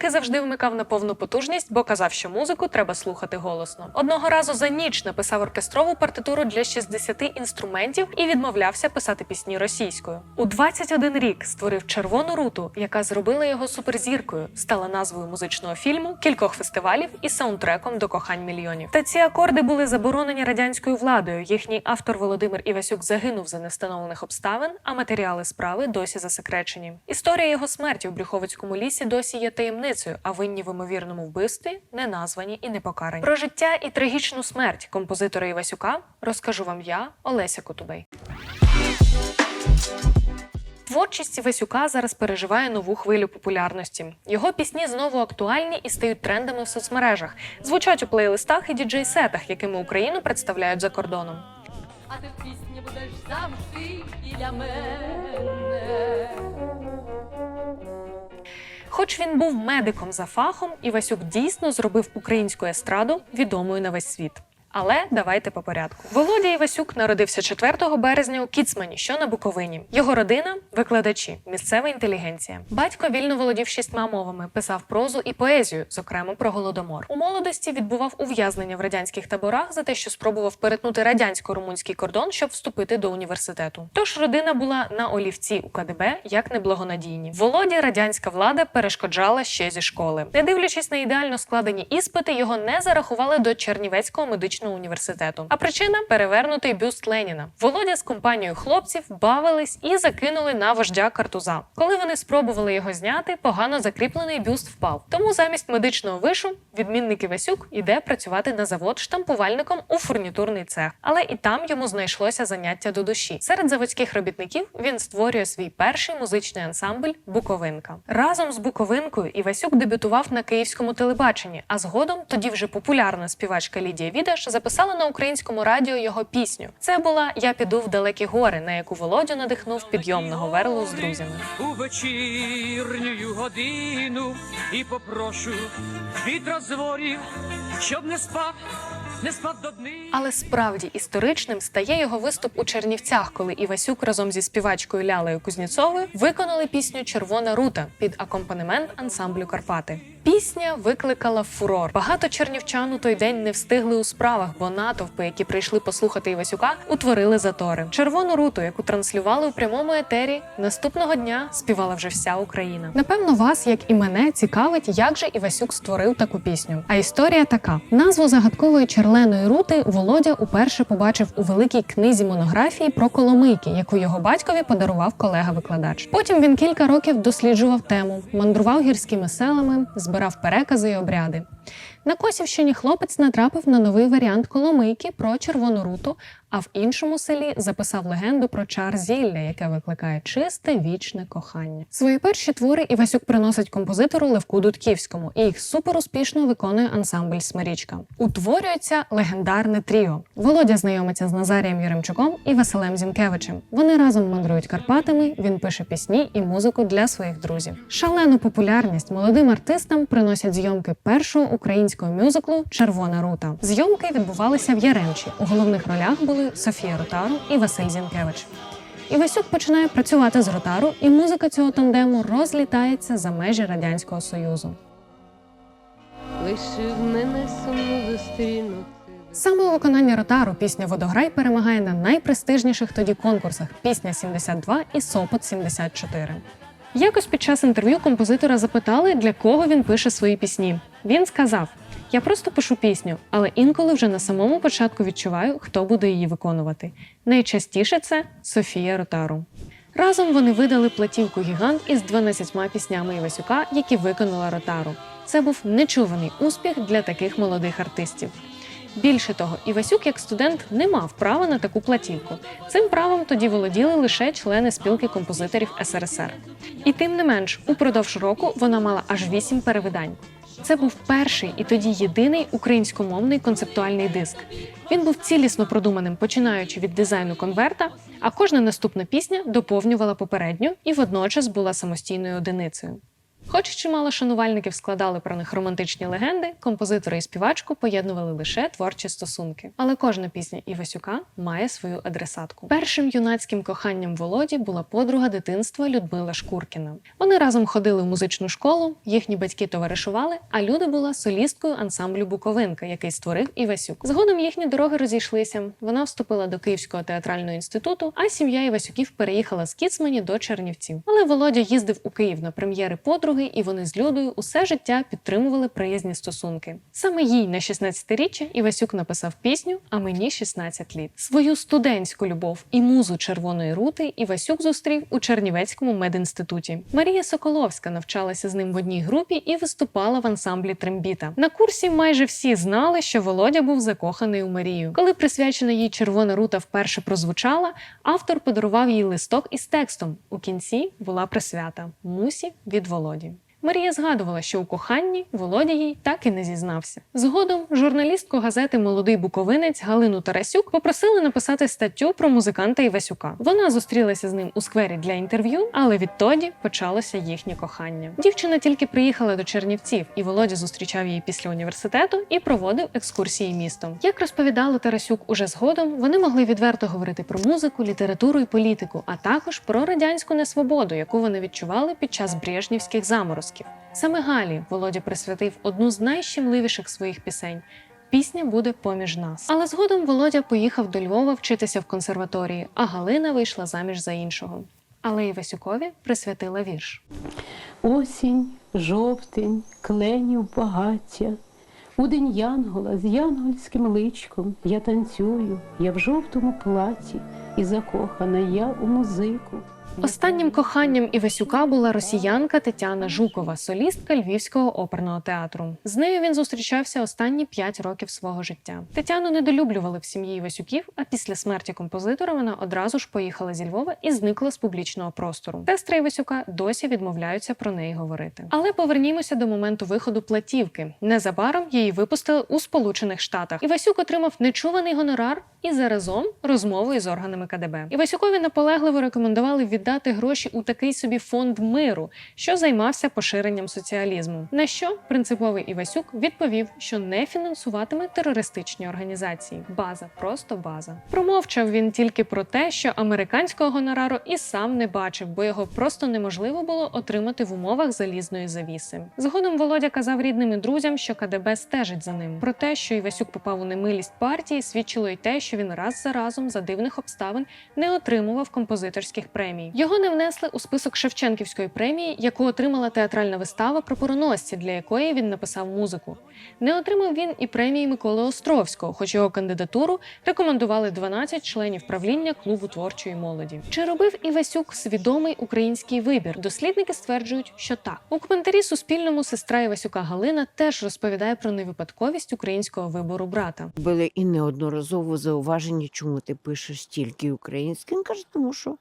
Зйомки завжди вмикав на повну потужність, бо казав, що музику треба слухати голосно. Одного разу за ніч написав оркестрову партитуру для 60 інструментів і відмовлявся писати пісні російською. У 21 рік створив червону руту, яка зробила його суперзіркою, стала назвою музичного фільму, кількох фестивалів і саундтреком до кохань мільйонів. Та ці акорди були заборонені радянською владою. Їхній автор Володимир Івасюк загинув за невстановлених обставин, а матеріали справи досі засекречені. Історія його смерті у Брюховицькому лісі досі є таємницею, а винні в ймовірному вбивстві не названі і не покарані. Про життя і трагічну смерть композитора Івасюка розкажу вам я, Олеся Котубей. Творчість Івасюка зараз переживає нову хвилю популярності. Його пісні знову актуальні і стають трендами в соцмережах, звучать у плейлистах і діджей-сетах, якими Україну представляють за кордоном. А ти в пісні будеш завжди біля мене. Хоч він був медиком за фахом, Івасюк дійсно зробив українську естраду відомою на весь світ. Але давайте по порядку. Володя Івасюк народився 4 березня у Кіцмані, що на Буковині. Його родина викладачі, місцева інтелігенція. Батько вільно володів шістьма мовами, писав прозу і поезію, зокрема про голодомор. У молодості відбував ув'язнення в радянських таборах за те, що спробував перетнути радянсько-румунський кордон, щоб вступити до університету. Тож родина була на олівці у КДБ як неблагонадійні. Володі радянська влада перешкоджала ще зі школи. Не дивлячись на ідеально складені іспити, його не зарахували до Чернівецького медичного університету. А причина перевернутий бюст Леніна. Володя з компанією хлопців бавились і закинули на вождя картуза. Коли вони спробували його зняти, погано закріплений бюст впав. Тому замість медичного вишу відмінник Івасюк іде працювати на завод штампувальником у фурнітурний цех. Але і там йому знайшлося заняття до душі. Серед заводських робітників він створює свій перший музичний ансамбль Буковинка. Разом з Буковинкою Івасюк дебютував на київському телебаченні, а згодом тоді вже популярна співачка Лідія Відаш записала на українському радіо його пісню. Це була Я піду в далекі гори, на яку Володю надихнув підйомного верлу з друзями. у вечірню годину і попрошу від розворів, щоб не спав, Але справді історичним стає його виступ у Чернівцях, коли Івасюк разом зі співачкою Лялею Кузнєцовою виконали пісню Червона рута під акомпанемент ансамблю Карпати. Пісня викликала фурор. Багато чернівчан у той день не встигли у справах, бо натовпи, які прийшли послухати Івасюка, утворили затори. Червону руту, яку транслювали у прямому етері, наступного дня співала вже вся Україна. Напевно, вас, як і мене, цікавить, як же Івасюк створив таку пісню. А історія така: назву загадкової черленої рути Володя уперше побачив у великій книзі монографії про коломийки, яку його батькові подарував колега-викладач. Потім він кілька років досліджував тему, мандрував гірськими селами, збирав перекази і обряди. На Косівщині хлопець натрапив на новий варіант коломийки про червону руту, а в іншому селі записав легенду про чар зілля, яке викликає чисте вічне кохання. Свої перші твори Івасюк приносить композитору Левку Дудківському, і їх суперуспішно виконує ансамбль Смирічка. Утворюється легендарне тріо. Володя знайомиться з Назарієм Яремчуком і Василем Зінкевичем. Вони разом мандрують Карпатами. Він пише пісні і музику для своїх друзів. Шалену популярність молодим артистам приносять зйомки першого українського мюзиклу Червона рута. Зйомки відбувалися в Яремчі. У головних ролях були Софія Ротару і Василь Зінкевич. Івасюк починає працювати з Ротару, і музика цього тандему розлітається за межі радянського союзу. Лишив мене сумно зустрінути. Саме у виконанні Ротару пісня Водограй перемагає на найпрестижніших тоді конкурсах Пісня 72 і Сопот 74. Якось під час інтерв'ю композитора запитали, для кого він пише свої пісні. Він сказав: Я просто пишу пісню, але інколи вже на самому початку відчуваю, хто буде її виконувати. Найчастіше це Софія Ротару. Разом вони видали платівку Гігант із 12 піснями Івасюка, які виконала Ротару. Це був нечуваний успіх для таких молодих артистів. Більше того, Івасюк як студент не мав права на таку платівку. Цим правом тоді володіли лише члени спілки композиторів СРСР. І тим не менш, упродовж року вона мала аж вісім перевидань. Це був перший і тоді єдиний українськомовний концептуальний диск. Він був цілісно продуманим, починаючи від дизайну конверта, а кожна наступна пісня доповнювала попередню і водночас була самостійною одиницею. Хоч чимало шанувальників складали про них романтичні легенди, композитори і співачку поєднували лише творчі стосунки. Але кожна пісня Івасюка має свою адресатку. Першим юнацьким коханням Володі була подруга дитинства Людмила Шкуркіна. Вони разом ходили в музичну школу, їхні батьки товаришували, а Люда була солісткою ансамблю Буковинка, який створив Івасюк. Згодом їхні дороги розійшлися. Вона вступила до Київського театрального інституту, а сім'я Івасюків переїхала з Кіцмані до Чернівців. Але Володя їздив у Київ на прем'єри подруги, і вони з Людою усе життя підтримували приязні стосунки. Саме їй на 16-річчя Івасюк написав пісню А мені 16 літ. Свою студентську любов і музу червоної рути Івасюк зустрів у Чернівецькому медінституті. Марія Соколовська навчалася з ним в одній групі і виступала в ансамблі Трембіта. На курсі майже всі знали, що Володя був закоханий у Марію. Коли присвячена їй червона рута вперше прозвучала, автор подарував їй листок із текстом. У кінці була присвята Мусі від Володі. Марія згадувала, що у коханні Володя їй так і не зізнався. Згодом журналістку газети Молодий буковинець Галину Тарасюк попросили написати статтю про музиканта Івасюка. Вона зустрілася з ним у сквері для інтерв'ю, але відтоді почалося їхнє кохання. Дівчина тільки приїхала до Чернівців, і Володя зустрічав її після університету і проводив екскурсії містом. Як розповідала Тарасюк уже згодом, вони могли відверто говорити про музику, літературу і політику, а також про радянську несвободу, яку вони відчували під час брежнівських заморозків. Саме Галі Володя присвятив одну з найщемливіших своїх пісень. Пісня буде поміж нас. Але згодом Володя поїхав до Львова вчитися в консерваторії, а Галина вийшла заміж за іншого. Але Івасюкові присвятила вірш. Осінь, жовтень, кленів багаття. У день Янгола з янгольським личком я танцюю, я в жовтому платі, і закохана я у музику. Останнім коханням Івасюка була росіянка Тетяна Жукова, солістка Львівського оперного театру. З нею він зустрічався останні п'ять років свого життя. Тетяну недолюблювали в сім'ї Івасюків, а після смерті композитора вона одразу ж поїхала зі Львова і зникла з публічного простору. Сестри Івасюка досі відмовляються про неї говорити. Але повернімося до моменту виходу платівки. Незабаром її випустили у Сполучених Штатах. Івасюк отримав нечуваний гонорар і заразом розмову із органами КДБ. Івасюкові наполегливо рекомендували віддати гроші у такий собі фонд миру, що займався поширенням соціалізму. На що принциповий Івасюк відповів, що не фінансуватиме терористичні організації. База, просто база. Промовчав він тільки про те, що американського гонорару і сам не бачив, бо його просто неможливо було отримати в умовах залізної завіси. Згодом Володя казав рідним і друзям, що КДБ стежить за ним. Про те, що Івасюк попав у немилість партії, свідчило й те, що він раз за разом за дивних обставин не отримував композиторських премій. Його не внесли у список Шевченківської премії, яку отримала театральна вистава про пороносці, для якої він написав музику. Не отримав він і премії Миколи Островського, хоч його кандидатуру рекомендували 12 членів правління клубу творчої молоді. Чи робив Івасюк свідомий український вибір? Дослідники стверджують, що так. У коментарі Суспільному сестра Івасюка Галина теж розповідає про невипадковість українського вибору брата. були і неодноразово зауваження, чому ти пишеш тільки українським. Каже, тому що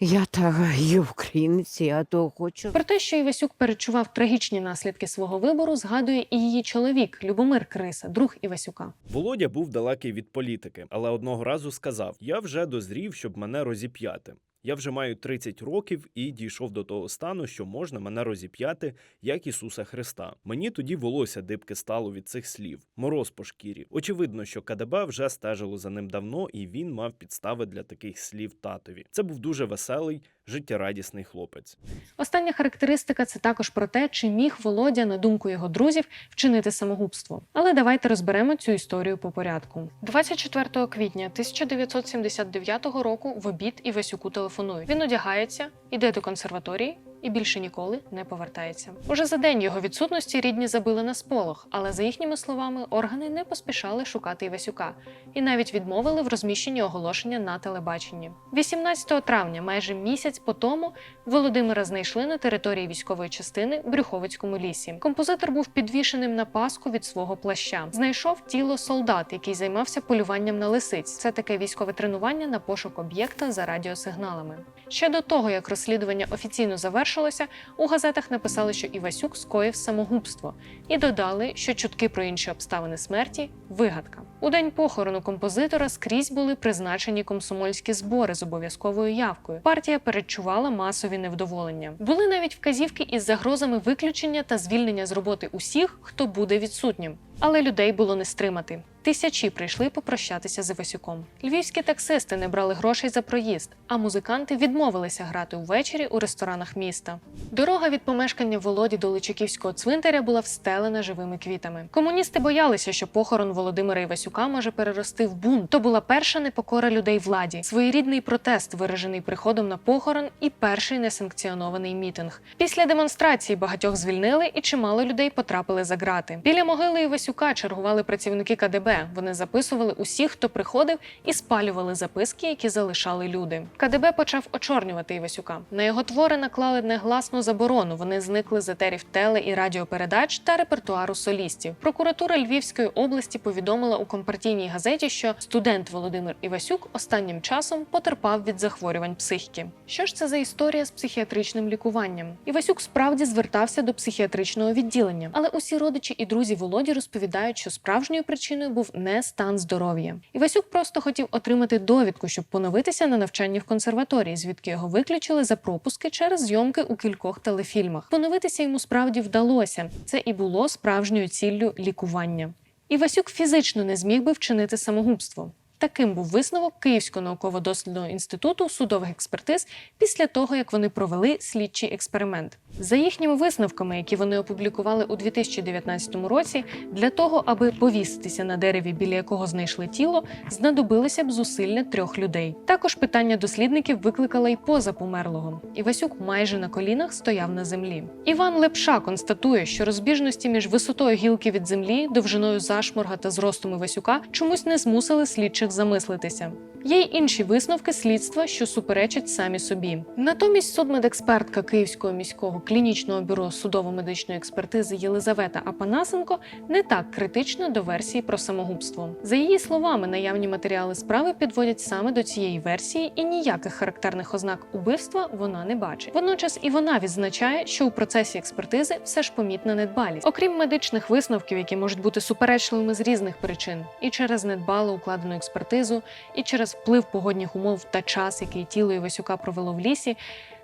я так є українці, я того хочу. Про те, що Івасюк перечував трагічні наслідки свого вибору, згадує і її чоловік Любомир Криса, друг Івасюка. Володя був далекий від політики, але одного разу сказав: Я вже дозрів, щоб мене розіп'яти. Я вже маю 30 років і дійшов до того стану, що можна мене розіп'яти, як Ісуса Христа. Мені тоді волосся дибки стало від цих слів, мороз по шкірі. Очевидно, що КДБ вже стежило за ним давно, і він мав підстави для таких слів татові. Це був дуже веселий, життєрадісний хлопець. Остання характеристика це також про те, чи міг Володя, на думку його друзів, вчинити самогубство. Але давайте розберемо цю історію по порядку. 24 квітня 1979 року в обід Івасюку телефонують. Він одягається, іде до консерваторії. І більше ніколи не повертається. Уже за день його відсутності рідні забили на сполох, але за їхніми словами органи не поспішали шукати Івасюка і навіть відмовили в розміщенні оголошення на телебаченні. 18 травня, майже місяць по тому, Володимира знайшли на території військової частини в Брюховицькому лісі. Композитор був підвішеним на паску від свого плаща. Знайшов тіло солдат, який займався полюванням на лисиць. Це таке військове тренування на пошук об'єкта за радіосигналами. Ще до того, як розслідування офіційно завершилося, у газетах написали, що Івасюк скоїв самогубство, і додали, що чутки про інші обставини смерті вигадка. У день похорону композитора скрізь були призначені комсомольські збори з обов'язковою явкою. Партія передчувала масові невдоволення. Були навіть вказівки із загрозами виключення та звільнення з роботи усіх, хто буде відсутнім. Але людей було не стримати. Тисячі прийшли попрощатися з Івасюком. Львівські таксисти не брали грошей за проїзд, а музиканти відмовилися грати увечері у ресторанах міста. Дорога від помешкання Володі до Личаківського цвинтаря була встелена живими квітами. Комуністи боялися, що похорон Володимира Івасюка може перерости в бунт. То була перша непокора людей владі, своєрідний протест, виражений приходом на похорон, і перший несанкціонований мітинг. Після демонстрації багатьох звільнили, і чимало людей потрапили за грати. Біля могили Івасюка чергували працівники КДБ. Вони записували усіх, хто приходив, і спалювали записки, які залишали люди. КДБ почав очорнювати Івасюка. На його твори наклали негласну заборону. Вони зникли з етерів теле і радіопередач та репертуару солістів. Прокуратура Львівської області повідомила у компартійній газеті, що студент Володимир Івасюк останнім часом потерпав від захворювань психіки. Що ж це за історія з психіатричним лікуванням? Івасюк справді звертався до психіатричного відділення, але усі родичі і друзі Володі розповідають, що справжньою причиною був не стан здоров'я. Івасюк просто хотів отримати довідку, щоб поновитися на навчанні в консерваторії, звідки його виключили за пропуски через зйомки у кількох телефільмах. Поновитися йому справді вдалося. Це і було справжньою ціллю лікування. Івасюк фізично не зміг би вчинити самогубство. Таким був висновок Київського науково-дослідного інституту судових експертиз після того, як вони провели слідчий експеримент. За їхніми висновками, які вони опублікували у 2019 році, для того, аби повіситися на дереві, біля якого знайшли тіло, знадобилися б зусилля трьох людей. Також питання дослідників викликала й поза померлого. Івасюк майже на колінах стояв на землі. Іван Лепша констатує, що розбіжності між висотою гілки від землі, довжиною зашморга та зростом Івасюка чомусь не змусили слідчих замислитися. Є й інші висновки слідства, що суперечать самі собі. Натомість судмедекспертка Київського міського клінічного бюро судово-медичної експертизи Єлизавета Апанасенко не так критична до версії про самогубство. За її словами, наявні матеріали справи підводять саме до цієї версії, і ніяких характерних ознак убивства вона не бачить. Водночас і вона відзначає, що у процесі експертизи все ж помітна недбалість, окрім медичних висновків, які можуть бути суперечливими з різних причин, і через недбало укладену експертизу, і через вплив погодних умов та час, який тіло Івасюка провело в лісі.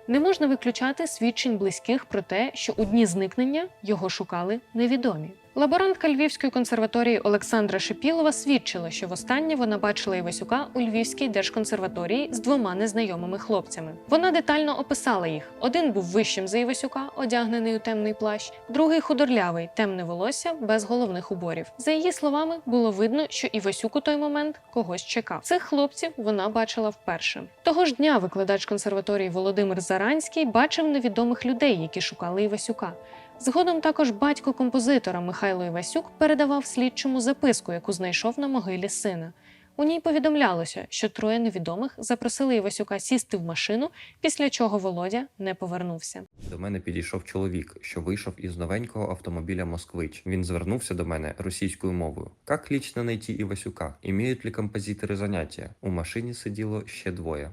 Не можна виключати свідчень близьких про те, що у дні зникнення його шукали невідомі. Лаборантка Львівської консерваторії Олександра Шипілова свідчила, що востаннє вона бачила Івасюка у Львівській держконсерваторії з двома незнайомими хлопцями. Вона детально описала їх: один був вищим за Івасюка, одягнений у темний плащ, другий худорлявий, темне волосся без головних уборів. За її словами, було видно, що Івасюк у той момент когось чекав. Цих хлопців вона бачила вперше. Того ж дня викладач консерваторії Володимир Заранський бачив невідомих людей, які шукали Івасюка. Згодом також батько композитора Михайло Івасюк передавав слідчому записку, яку знайшов на могилі сина. У ній повідомлялося, що троє невідомих запросили Івасюка сісти в машину, після чого Володя не повернувся. До мене підійшов чоловік, що вийшов із новенького автомобіля Москвич. Він звернувся до мене російською мовою. Как лично найти Івасюка? Імеють ли композитори заняття? У машині сиділо ще двоє.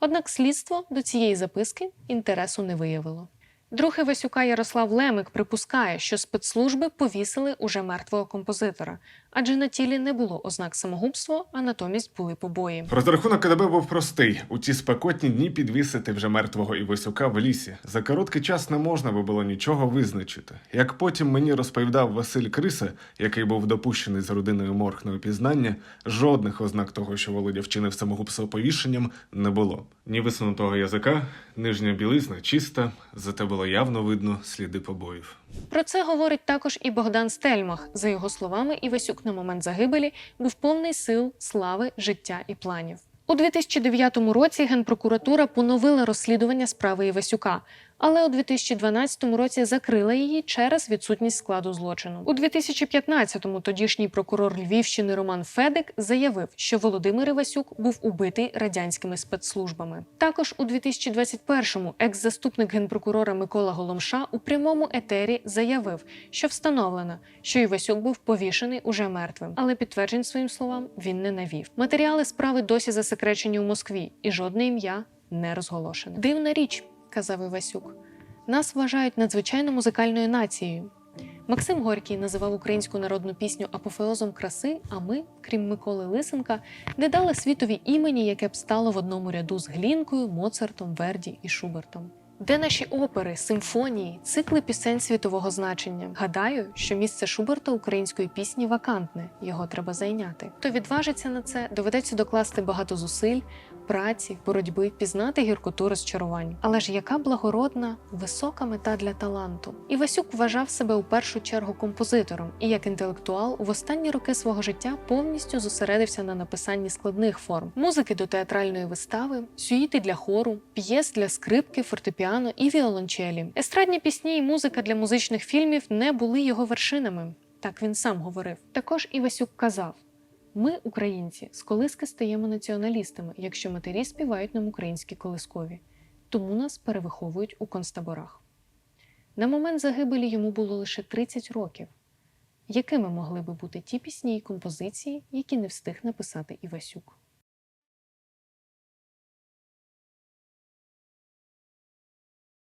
Однак слідство до цієї записки інтересу не виявило. Друг Івасюка Ярослав Лемик припускає, що спецслужби повісили уже мертвого композитора, адже на тілі не було ознак самогубства, а натомість були побої. Розрахунок КДБ був простий: у ці спекотні дні підвісити вже мертвого Івасюка в лісі. За короткий час не можна би було нічого визначити. Як потім мені розповідав Василь Криса, який був допущений з родиною морг на опізнання, жодних ознак того, що Володя вчинив самогубство повішенням, не було. Ні висунутого язика, нижня білизна чиста, зате було явно видно сліди побоїв. Про це говорить також і Богдан Стельмах. За його словами, Івасюк на момент загибелі був повний сил, слави, життя і планів. У 2009 році Генпрокуратура поновила розслідування справи Івасюка, але у 2012 році закрила її через відсутність складу злочину. У 2015-му тодішній прокурор Львівщини Роман Федик заявив, що Володимир Івасюк був убитий радянськими спецслужбами. Також у 2021-му екс-заступник генпрокурора Микола Голомша у прямому етері заявив, що встановлено, що Івасюк був повішений уже мертвим, але підтверджень своїм словам він не навів. Матеріали справи досі засекречені у Москві, і жодне ім'я не розголошене. Дивна річ, казав Івасюк. Нас вважають надзвичайно музикальною нацією. Максим Горький називав українську народну пісню апофеозом краси, а ми, крім Миколи Лисенка, не дали світові імені, яке б стало в одному ряду з Глінкою, Моцартом, Верді і Шубертом. Де наші опери, симфонії, цикли пісень світового значення? Гадаю, що місце Шуберта української пісні вакантне, його треба зайняти. Хто відважиться на це, доведеться докласти багато зусиль, праці, боротьби, пізнати гіркоту розчарувань. Але ж яка благородна, висока мета для таланту. Івасюк вважав себе у першу чергу композитором і як інтелектуал в останні роки свого життя повністю зосередився на написанні складних форм: музики до театральної вистави, сюїти для хору, п'єс для скрипки, фортепіано і віолончелі. Естрадні пісні і музика для музичних фільмів не були його вершинами. Так він сам говорив. Також Івасюк казав. Ми, українці, з колиски стаємо націоналістами, якщо матері співають нам українські колискові, тому нас перевиховують у концтаборах. На момент загибелі йому було лише 30 років. Якими могли би бути ті пісні і композиції, які не встиг написати Івасюк?